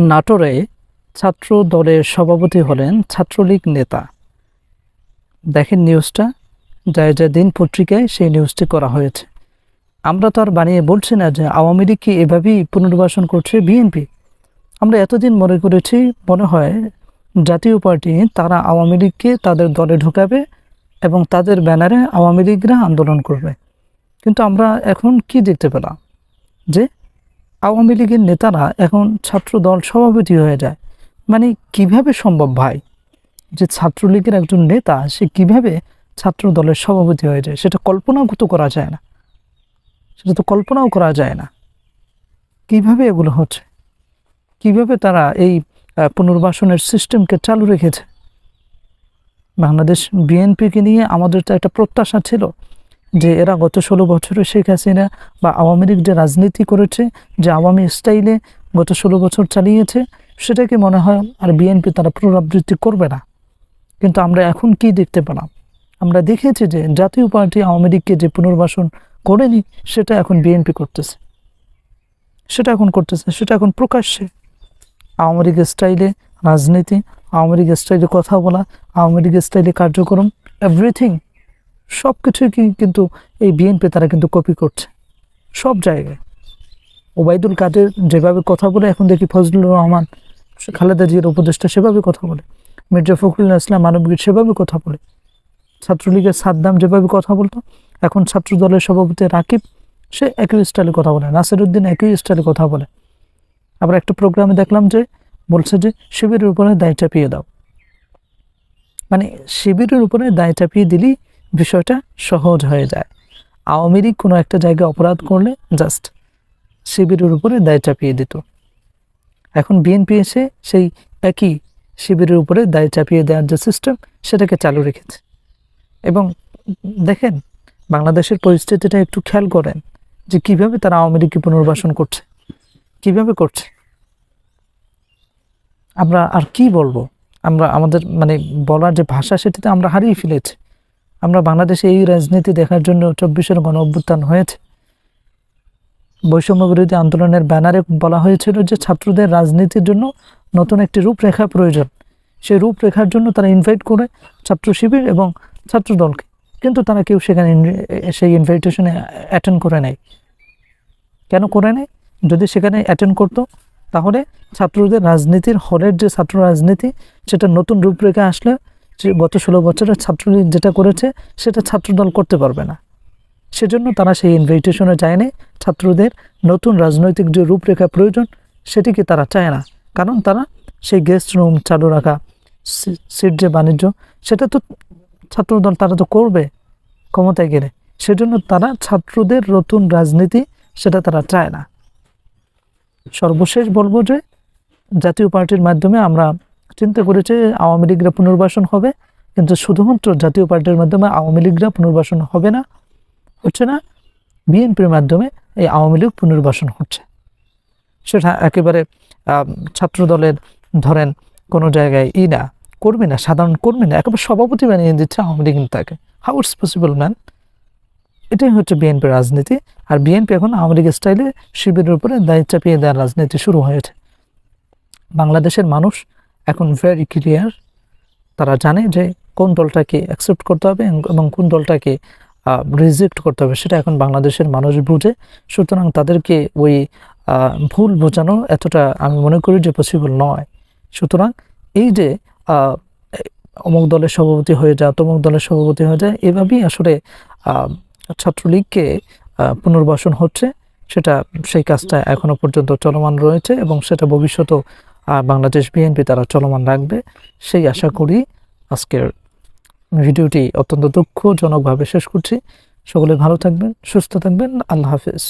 নাটোরে ছাত্র দলের সভাপতি হলেন ছাত্রলীগ নেতা। দেখেন নিউজটা যা যা দিন পত্রিকায় সেই নিউজটি করা হয়েছে। আমরা তো আর বানিয়ে বলছি না যে আওয়ামী লীগ কি এভাবেই পুনর্বাসন করছে বিএনপি। আমরা এতদিন মনে করেছি, মনে হয় জাতীয় পার্টি তারা আওয়ামী লীগকে তাদের দলে ঢুকাবে এবং তাদের ব্যানারে আওয়ামী লীগরা আন্দোলন করবে। কিন্তু আমরা এখন কি দেখতে পেলাম? যে আওয়ামী লীগের নেতারা এখন ছাত্র দল সভাপতি হয়ে যায়। মানে কীভাবে সম্ভব ভাই যে ছাত্রলীগের একজন নেতা, সে কীভাবে ছাত্র দলের সভাপতি হয়ে যায়? সেটা কল্পনাও তো করা যায় না। সেটা তো কল্পনাও করা যায় না। কীভাবে এগুলো হচ্ছে? কীভাবে তারা এই পুনর্বাসনের সিস্টেমকে চালু রেখেছে? বাংলাদেশ বিএনপিকে নিয়ে আমাদের তো একটা প্রত্যাশা ছিল। যে এরা গত ষোলো বছরে শেখ হাসিনা বা আওয়ামী লীগ যে রাজনীতি করেছে, যে আওয়ামী স্টাইলে গত ষোলো বছর চালিয়েছে, সেটাকে মনে হয় আর বিএনপি তারা পুনরাবৃত্তি করবে না। কিন্তু আমরা এখন কি দেখতে পেলাম? আমরা দেখেছি যে জাতীয় পার্টি আওয়ামী লীগকে যে পুনর্বাসন করেনি, সেটা এখন বিএনপি করতেছে। সেটা এখন করতেছে, সেটা এখন প্রকাশ্যে। আওয়ামী লীগের স্টাইলে রাজনীতি, আওয়ামী লীগের স্টাইলে কথা বলা, আওয়ামী লীগের স্টাইলে কার্যক্রম এভরিথিং সব কিছুই কিন্তু এই বিএনপি তারা কিন্তু কপি করছে। সব জায়গায়। ওবায়দুল কাদের যেভাবে কথা বলে, এখন দেখি ফজলুর রহমান, খালেদা জিয়ার উপদেষ্টা সেভাবে কথা বলে, মির্জা ফখরুল ইসলাম মানবগীর সেভাবে কথা বলে, ছাত্রলীগের সাদ্দাম যেভাবে কথা বলতো, এখন ছাত্র দলের সভাপতি রাকিব, সে একই স্টাইলে কথা বলে, নাসিরুদ্দিন একই স্টাইলে কথা বলে। আবার একটা প্রোগ্রামে দেখলাম যে, বলছে যে, শিবিরের উপরে দায় চাপিয়ে দাও। মানে শিবিরের উপরে দায় চাপিয়ে দিলেই বিষয়টা সহজ হয়ে যায়। আওয়ামী লীগ কোনো একটা জায়গায় অপরাধ করলে জাস্ট শিবিরের উপরে দায় চাপিয়ে দিত। এখন বিএনপি এসে সেই একই শিবিরের উপরে দায় চাপিয়ে দেওয়ার যে সিস্টেম সেটাকে চালু রেখেছে। এবং দেখেন, বাংলাদেশের পরিস্থিতিটা একটু খেয়াল করেন যে কীভাবে তারা আওয়ামী লীগকে পুনর্বাসন করছে। কীভাবে করছে? আমরা আর কি বলব? আমরা আমাদের মানে বলার যে ভাষা, সেটাতে আমরা হারিয়ে ফেলেছি। আমরা বাংলাদেশে এই রাজনীতি দেখার জন্য চব্বিশের গণ অভ্যুত্থান হয়েছে। বৈষম্য বিরোধী আন্দোলনের ব্যানারে বলা হয়েছিল যে ছাত্রদের রাজনীতির জন্য নতুন একটি রূপরেখা প্রয়োজন। সেই রূপরেখার জন্য তারা ইনভাইট করে ছাত্র শিবির এবং ছাত্র দলকে। কিন্তু তারা কেউ সেখানে সেই ইনভাইটেশনে অ্যাটেন্ড করে নেয় কেন করে নেয় যদি সেখানে অ্যাটেন্ড করতো, তাহলে ছাত্রদের রাজনীতির হলের যে ছাত্র রাজনীতি, সেটা নতুন রূপরেখা আসলে গত ষোলো বছরের ছাত্রলীগ যেটা করেছে, সেটা ছাত্রদল করতে পারবে না। সেজন্য তারা সেই ইনভাইটেশনে যায়নি। ছাত্রদের নতুন রাজনৈতিক যে রূপরেখা প্রয়োজন, সেটিকে তারা চায় না। কারণ তারা সেই গেস্ট রুম চালু রাখা সিট যে বাণিজ্য, সেটা তো ছাত্রদল তারা তো করবে ক্ষমতায় গেলে। সেজন্য তারা ছাত্রদের নতুন রাজনীতি, সেটা তারা চায় না। সর্বশেষ বলব যে, জাতীয় পার্টির মাধ্যমে আমরা চিন্তা করেছে, আওয়ামী লীগরা পুনর্বাসন হবে। কিন্তু শুধুমাত্র জাতীয় পার্টির মাধ্যমে আওয়ামী লীগরা পুনর্বাসন হবে না, হচ্ছে না, বিএনপির মাধ্যমে এই আওয়ামী লীগ পুনর্বাসন হচ্ছে। সেটা একেবারে ছাত্র দলের ধরেন কোনো জায়গায় ই না, কর্মী না, সাধারণ কর্মী না, একেবারে সভাপতি বানিয়ে দিচ্ছে আওয়ামী লীগ তাকে। হাউ ইটস পসিবল ম্যান এটাই হচ্ছে বিএনপির রাজনীতি। আর বিএনপি এখন আওয়ামী লীগের স্টাইলে শিবিরের উপরে দায়িত্ব চাপিয়ে দেওয়ার রাজনীতি শুরু হয়েছে। বাংলাদেশের মানুষ এখন ভেরি ক্লিয়ার তারা জানে যে কোন দলটাকে অ্যাকসেপ্ট করতে হবে এবং কোন দলটাকে রিজেক্ট করতে হবে, সেটা এখন বাংলাদেশের মানুষ বুঝে। সুতরাং তাদেরকে ওই ভুল বোঝানো এতটা আমি মনে করি যে পসিবল নয়। সুতরাং এই যে অমুক দলের সভাপতি হয়ে যায় তমুক দলের সভাপতি হয়ে যায় এভাবেই আসলে ছাত্রলীগকে পুনর্বাসন হচ্ছে। সেটা সেই কাজটা এখনও পর্যন্ত চলমান রয়েছে এবং সেটা ভবিষ্যতেও বাংলাদেশ বিএনপি তারা চলমান রাখবে। সেই আশা করি আজকের ভিডিওটি অত্যন্ত দুঃখজনকভাবে শেষ করছি। সকলে ভালো থাকবেন, সুস্থ থাকবেন। আল্লাহ হাফেজ।